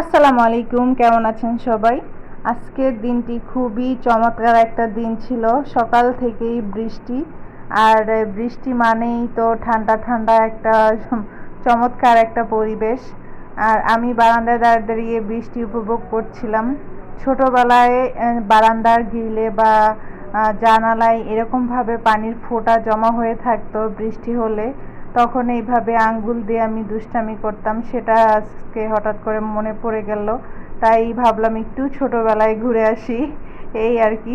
আসসালামু আলাইকুম, কেমন আছেন সবাই? আজকের দিনটি খুবই চমৎকার একটা দিন ছিল। সকাল থেকেই বৃষ্টি, আর বৃষ্টি মানেই তো ঠান্ডা ঠান্ডা একটা চমৎকার একটা পরিবেশ। আর আমি বারান্দায় দাঁড়িয়ে দাঁড়িয়ে বৃষ্টি উপভোগ করছিলাম। ছোটোবেলায় বারান্দার গিলে বা জানালায় এরকমভাবে পানির ফোঁটা জমা হয়ে থাকতো বৃষ্টি হলে। তখন এইভাবে আঙ্গুল দিয়ে আমি দুষ্টামি করতাম, সেটা আজকে হঠাৎ করে মনে পড়ে গেল। তাই ভাবলাম একটু ছোটোবেলায় ঘুরে আসি, এই আর কি।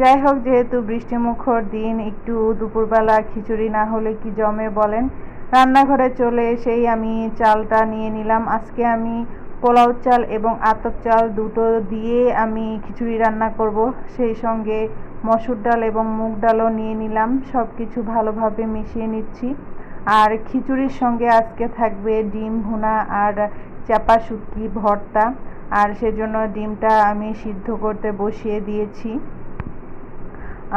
যাই হোক, যেহেতু বৃষ্টিমুখর দিন, একটু দুপুরবেলা খিচুড়ি না হলে কি জমে বলেন? রান্নাঘরে চলে এসেই আমি চালটা নিয়ে নিলাম। আজকে আমি পোলাও চাল এবং আতপ চাল দুটো দিয়ে আমি খিচুড়ি রান্না করব। সেই সঙ্গে মসুর ডাল এবং মুগ ডালও নিয়ে নিলাম। সব কিছু ভালোভাবে মিশিয়ে নিচ্ছি। আর খিচুড়ির সঙ্গে আজকে থাকবে ডিম ভুনা আর চাপা শুটকি ভর্তা। আর সেজন্য ডিমটা আমি সিদ্ধ করতে বসিয়ে দিয়েছি।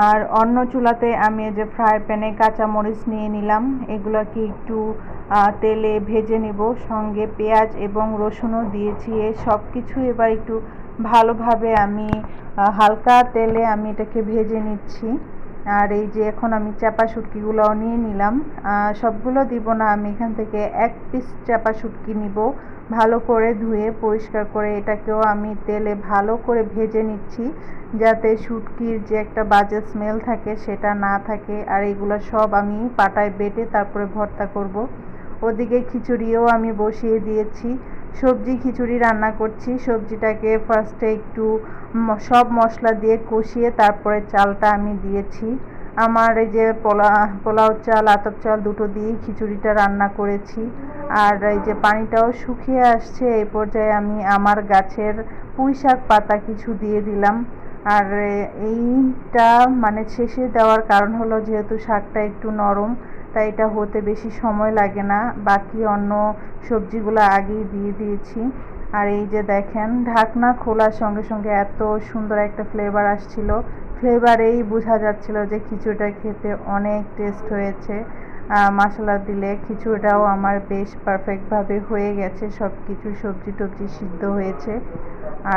আর অন্য চুলাতে আমি যে ফ্রাই প্যানে কাঁচামরিচ নিয়ে নিলাম। এগুলোকে একটু তেলে ভেজে নেব। সঙ্গে পেঁয়াজ এবং রসুনও দিয়েছি। সব কিছু এবার একটু ভালোভাবে আমি হালকা তেলে আমি এটাকে ভেজে নিচ্ছি। আর এই যে এখন আমি চাপা শুটকিগুলোও নিয়ে নিলাম। সবগুলো দিব না, আমি এখান থেকে এক পিস চাপা শুটকি নিব। ভালো করে ধুয়ে, পরিষ্কার করে এটাকেও আমি তেলে ভালো করে ভেজে নিচ্ছি যাতে শুটকির যে একটা বাজে স্মেল থাকে সেটা না থাকে। আর এগুলো সব আমি পাটায় বেটে তারপরে ভর্তা করব। ওদিকে খিচুড়িও আমি বসিয়ে দিয়েছি। সবজি খিচুড়ি রান্না করছি। সবজিটাকে ফার্স্টে একটু সব মশলা দিয়ে কষিয়ে তারপরে চালটা আমি দিয়েছি। আমার এই যে পোলা, পোলাও চাল, আতপ চাল দুটো দিয়েই খিচুড়িটা রান্না করেছি। আর এই যে পানিটাও শুকিয়ে আসছে, এই পর্যায়ে আমি আমার গাছের পুঁই শাক পাতা কিছু দিয়ে দিলাম। আর এইটা মানে শেষে দেওয়ার কারণ হলো যেহেতু শাকটা একটু নরম তাই এটা হতে বেশি সময় লাগে না। বাকি অন্য সবজিগুলো আগেই দিয়ে দিয়েছি। আর এই যে দেখেন, ঢাকনা খোলার সঙ্গে সঙ্গে এত সুন্দর একটা ফ্লেভার আসছিল। ফ্লেভারেই বোঝা যাচ্ছিল যে খিচুড়িটা খেতে অনেক টেস্ট হয়েছে। মশলা দিলে খিচুড়িটাও আমার বেশ পারফেক্টভাবে হয়ে গেছে। সব কিছু সবজি টবজি সিদ্ধ হয়েছে।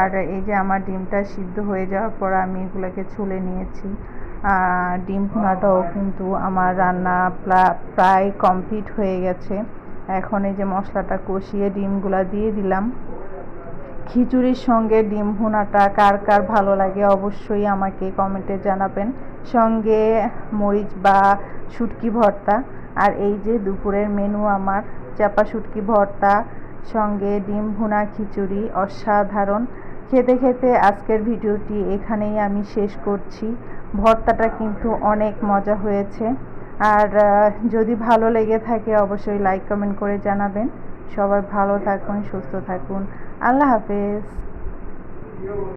আর এই যে আমার ডিমটা সিদ্ধ হয়ে যাওয়ার পর আমি এগুলোকে ছুলে নিয়েছি। ডিম ভুনাটাও কিন্তু আমার রান্না প্রায় কমপ্লিট হয়ে গেছে। এখন এই যে মশলাটা কষিয়ে ডিমগুলা দিয়ে দিলাম। খিচুড়ির সঙ্গে ডিম ভুনাটা কার কার ভালো লাগে অবশ্যই আমাকে কমেন্টে জানাবেন। সঙ্গে মরিচ বা শুটকি ভর্তা। আর এই যে দুপুরের মেনু আমার, চাপা শুটকি ভর্তা, সঙ্গে ডিম ভুনা খিচুড়ি, অসাধারণ। খেতে খেতে আজকের ভিডিওটি এখানেই আমি শেষ করছি। ভর্তাটা কিন্তু অনেক মজা হয়েছে। আর যদি ভালো লেগে থাকে অবশ্যই লাইক কমেন্ট করে জানাবেন। সবাই ভালো থাকুন, সুস্থ থাকুন। আল্লাহ হাফেজ।